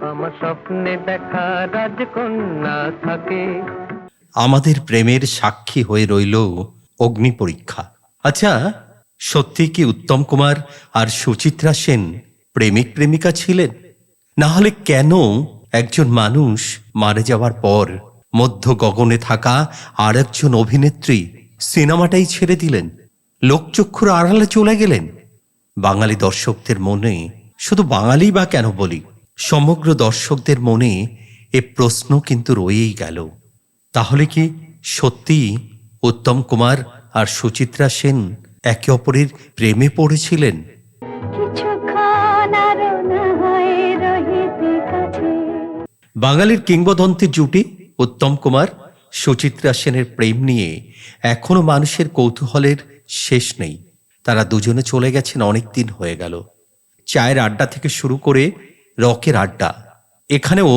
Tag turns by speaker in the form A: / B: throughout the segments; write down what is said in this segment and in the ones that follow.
A: আমার স্বপ্নে দেখা রাজকন্যা থাকে।
B: আমাদের প্রেমের সাক্ষী হয়ে রইল অগ্নি পরীক্ষা। আচ্ছা সত্যি কি উত্তম কুমার আর সুচিত্রা সেন প্রেমিক প্রেমিকা ছিলেন? না হলে কেন একজন মানুষ মারা যাওয়ার পর মধ্য গগনে থাকা আর একজন অভিনেত্রী সিনেমাটাই ছেড়ে দিলেন? লোকচক্ষুর আড়ালে চলে গেলেন? বাঙালি দর্শকদের মনে শুধু বাঙালি বা কেন বলি? সমগ্র দর্শকদের মনে এ প্রশ্ন কিন্তু রয়েই গেল। তাহলে কি সত্যি উত্তম কুমার আর সুচিত্রা সেন একে অপরের প্রেমে পড়েছিলেন? বাঙালির কিংবদন্তি জুটি উত্তম কুমার, সুচিত্রা সেনের প্রেম নিয়ে এখনও মানুষের কৌতূহলের শেষ নেই। তারা দুজনে চলে গেছেন অনেক দিন হয়ে গেল। চায়ের আড্ডা থেকে শুরু করে রকের আড্ডা। এখানেও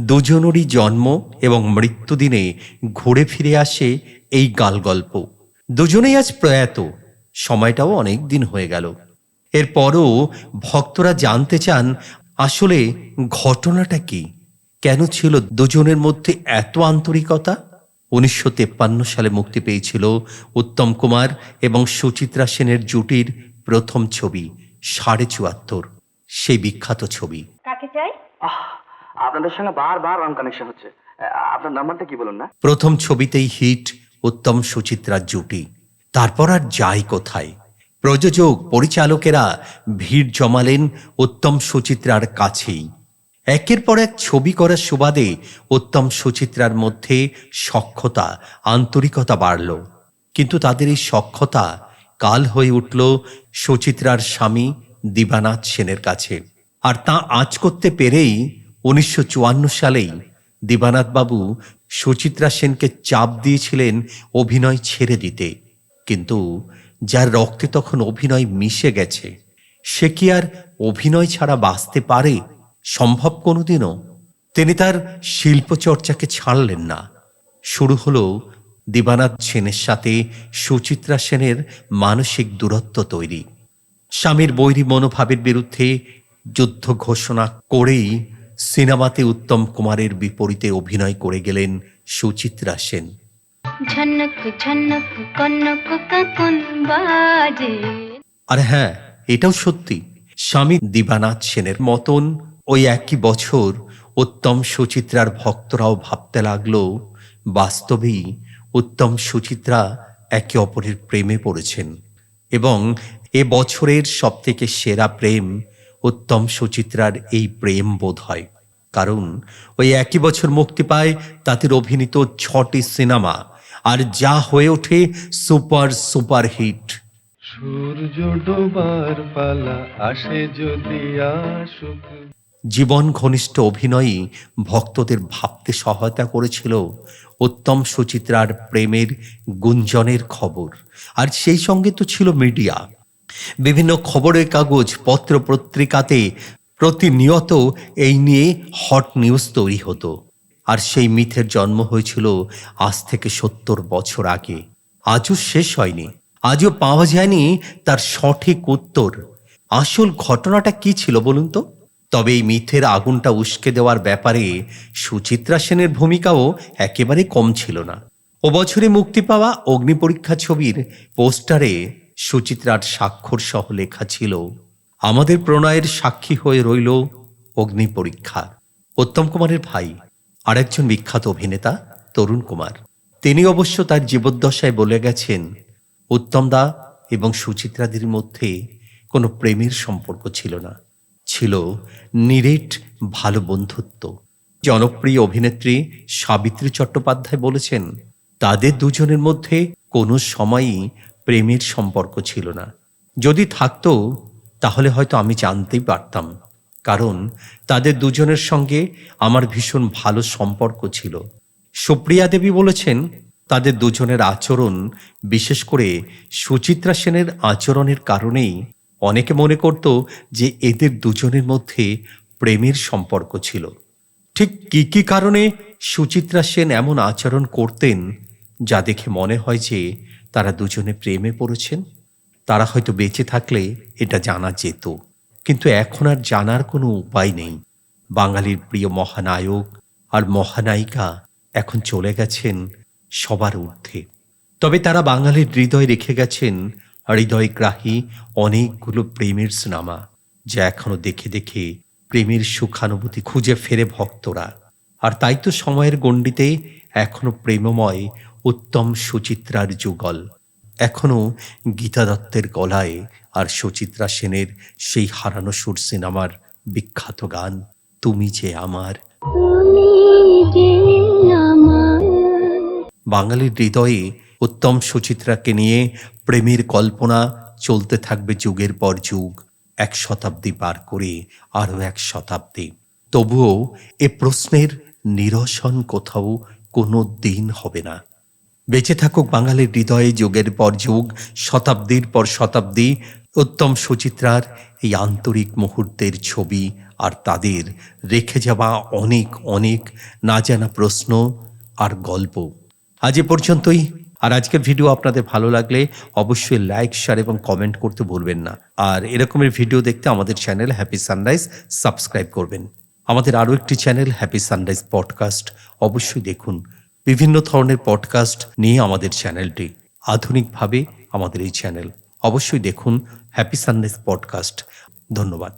B: দুজনেরই জন্ম এবং মৃত্যুদিনে ঘুরে ফিরে আসে এই গাল গল্প দুজনেই আজ প্রয়াত। সময়টাও অনেক দিন হয়ে গেল। এরপরও ভক্তরা জানতে চান, আসলে ঘটনাটা কি? কেন ছিল দুজনের মধ্যে এত আন্তরিকতা? উনিশশো সালে মুক্তি পেয়েছিল উত্তম কুমার এবং সুচিত্রা সেনের জুটির প্রথম ছবি, সাড়ে চুয়াত্তর, সেই বিখ্যাত ছবি।
C: চাই
D: আপনাদের সঙ্গে বারবার রং কানেকশন হচ্ছে। আপনার নাম্বারটা কি বলুন না?
B: প্রথম ছবিতেই হিট উত্তম সুচিত্রার জুটি। তারপর আর যাই কোথায়? প্রযোজক পরিচালকেরা ভিড় জমালেন উত্তম সুচিত্রার কাছেই। একের পর এক ছবি করার সুবাদে উত্তম সুচিত্রার মধ্যে সক্ষতা আন্তরিকতা বাড়ল। কিন্তু তাদের এই সক্ষতা কাল হয়ে উঠল সুচিত্রার স্বামী দিবানাথ সেনের কাছে। আর তা আজ করতে পেরেই উনিশশো চুয়ান্ন সালেই দিবানাথ বাবু সুচিত্রা সেনকে চাপ দিয়েছিলেন অভিনয় ছেড়ে দিতে। কিন্তু যার রক্তে তখন অভিনয় মিশে গেছে, সে কি আর অভিনয় ছাড়া বাঁচতে পারে সম্ভব কোনোদিনও? তিনি তার শিল্পচর্চাকে ছাড়লেন না। শুরু হলো দিবানাথ সেনের সাথে সুচিত্রা সেনের মানসিক দূরত্ব তৈরি। স্বামীর বৈরী মনোভাবের বিরুদ্ধে যুদ্ধ ঘোষণা করেই সিনেমাতে উত্তম কুমারের বিপরীতে অভিনয় করে গেলেন সুচিত্রা সেন। আর হ্যাঁ এটাও সত্যি। স্বামী দিবানাথ সেনের মতন ওই একই বছর উত্তম সুচিত্রার ভক্তরাও ভাবতে লাগল বাস্তবেই উত্তম সুচিত্রা একে অপরের প্রেমে পড়েছেন। এবং এ বছরের সবথেকে সেরা প্রেম উত্তম সুচিত্রার এই প্রেম বোধ হয়। কারণ ওই একই বছর মুক্তি পায় তাদের অভিনীত ছটি সিনেমা। আর যা হয়ে ওঠে সুপার সুপার হিট
E: সূর্য ডোবার পালা আসে যদি আসুক।
B: জীবন ঘনিষ্ঠ অভিনয়ই ভক্তদের ভাবতে সহায়তা করেছিল উত্তম সুচিত্রার প্রেমের গুঞ্জনের খবর। আর সেই সঙ্গে তো ছিল মিডিয়া। বিভিন্ন খবরের কাগজ, পত্র পত্রিকাতে প্রতিনিয়ত এই নিয়ে হট নিউজ তৈরি হতো। আর সেই মিথের জন্ম হয়েছিল আজ থেকে সত্তর বছর আগে। আজও শেষ হয়নি। আজও পাওয়া যায়নি তার সঠিক উত্তর। আসল ঘটনাটা কি ছিল বলুন তো? তবে এই মিথের আগুনটা উস্কে দেওয়ার ব্যাপারে সুচিত্রা সেনের ভূমিকাও একেবারে কম ছিল না। ও বছরে মুক্তি পাওয়া অগ্নিপরীক্ষা ছবির পোস্টারে সুচিত্রার স্বাক্ষর সহ লেখা ছিল, আমাদের প্রণয়ের সাক্ষী হয়ে রইল অগ্নিপরীক্ষা উত্তম কুমারের ভাই আরেকজন বিখ্যাত অভিনেতা, তরুণ কুমার। তিনি অবশ্য তার জীবদ্দশায় বলে গেছেন, উত্তম দা এবং সুচিত্রাদির মধ্যে কোনো প্রেমের সম্পর্ক ছিল না। ছিল নিরেট ভালো বন্ধুত্ব। জনপ্রিয় অভিনেত্রী সাবিত্রী চট্টোপাধ্যায় বলেছেন, তাদের দুজনের মধ্যে কোনো সময়ই প্রেমের সম্পর্ক ছিল না। যদি থাকতো, তাহলে হয়তো আমি জানতেই পারতাম, কারণ তাদের দুজনের সঙ্গে আমার ভীষণ ভালো সম্পর্ক ছিল। সুপ্রিয়া দেবী বলেছেন, তাদের দুজনের আচরণ, বিশেষ করে সুচিত্রা সেনের আচরণের কারণেই অনেকে মনে করত যে এদের দুজনের মধ্যে প্রেমের সম্পর্ক ছিল। ঠিক কি কি কারণে সুচিত্রা সেন এমন আচরণ করতেন যা দেখে মনে হয় যে তারা দুজনে প্রেমে পড়েছেন, তারা হয়তো বেঁচে থাকলে এটা জানা যেত। কিন্তু এখন আর জানার কোনো উপায় নেই। বাঙালির প্রিয় মহানায়ক আর মহানায়িকা এখন চলে গেছেন সবার ঊর্ধ্বে। তবে তারা বাঙালির হৃদয় রেখে গেছেন হৃদয়গ্রাহী অনেকগুলো প্রেমের সিনেমা, যা এখনও দেখে দেখে প্রেমের সুখানুভূতি খুঁজে ফেরে ভক্তরা। আর তাই তো সময়ের গণ্ডিতে এখনও প্রেমময় উত্তম সুচিত্রার যুগল। এখনও গীতা দত্তের গলায় আর সুচিত্রা সেনের সেই হারানো সুর সিনেমার বিখ্যাত গান তুমি যে আমার।
C: তুমি যে আমার।
B: বাঙালির হৃদয়ে উত্তম সুচিত্রাকে নিয়ে প্রেমের কল্পনা চলতে থাকবে যুগের পর যুগ এক শতাব্দী পার করে আরও এক শতাব্দী। তবুও এ প্রশ্নের নিরসন কোথাও কোনো দিন হবে না। বেঁচে থাকুক বাঙালির হৃদয়ে যুগের পর যুগ, শতাব্দীর পর শতাব্দী, উত্তম সুচিত্রার এই আন্তরিক মুহূর্তের ছবি আর তাদের রেখে যাওয়া অনেক অনেক না জানা প্রশ্ন আর গল্প। আজ এ পর্যন্তই। আর আজকের ভিডিও আপনাদের ভালো লাগলে অবশ্যই লাইক, শেয়ার এবং কমেন্ট করতে ভুলবেন না। আর এরকমের ভিডিও দেখতে আমাদের চ্যানেল হ্যাপি সানরাইজ সাবস্ক্রাইব করবেন। আমাদের আরও একটি চ্যানেল হ্যাপি সানরাইজ পডকাস্ট। অবশ্যই দেখুন বিভিন্ন ধরনের পডকাস্ট নিয়ে আমাদের চ্যানেলটি। আধুনিকভাবে আমাদের এই চ্যানেল। অবশ্যই দেখুন হ্যাপি সানরাইজ পডকাস্ট। ধন্যবাদ।